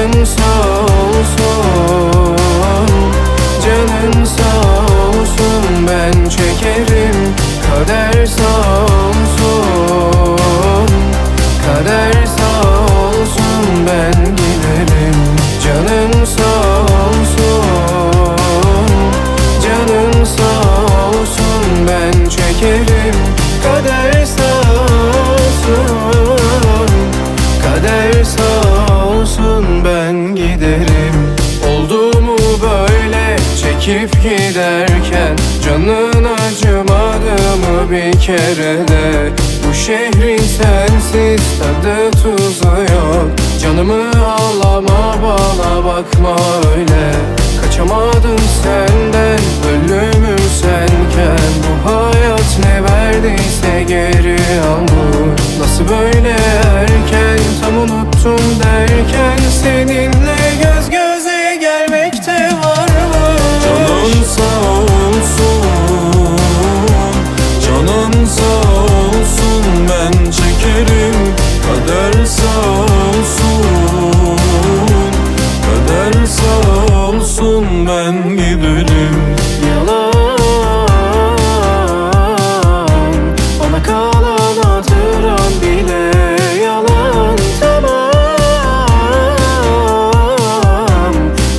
Canın sağ olsun Canın sağ olsun Ben çekerim. Kader sağ olsun Kader sağ olsun Ben giderim. Canın sağ olsun Canın sağ olsun Ben çekerim. Kader sağ olsun Kader sağ çekip giderken Canın acımadı mı bir kere de? Bu şehrin sensiz tadı tuzu yok. Canımı ağlama bana bakma öyle. Kaçamadım senden giderim Yalan. Ona kalan hatıran bile yalan. Tamam.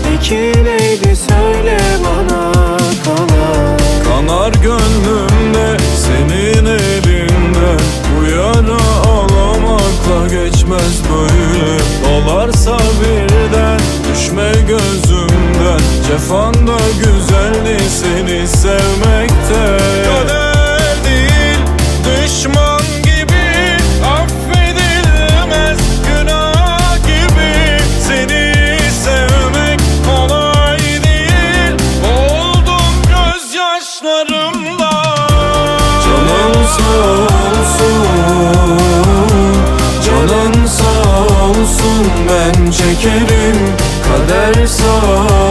Peki neydi? Söyle bana kalan. Kanar gönlümde senin elinde. Bu yara ağlamakla geçmez Cefan da güzeldi seni sevmekte. Kader değil düşman gibi affedilmez. Günah gibi seni sevmek kolay değil. Oldum gözyaşlarımda. Canın sağ olsun Canın sağ olsun. Ben çekerim Kader sağ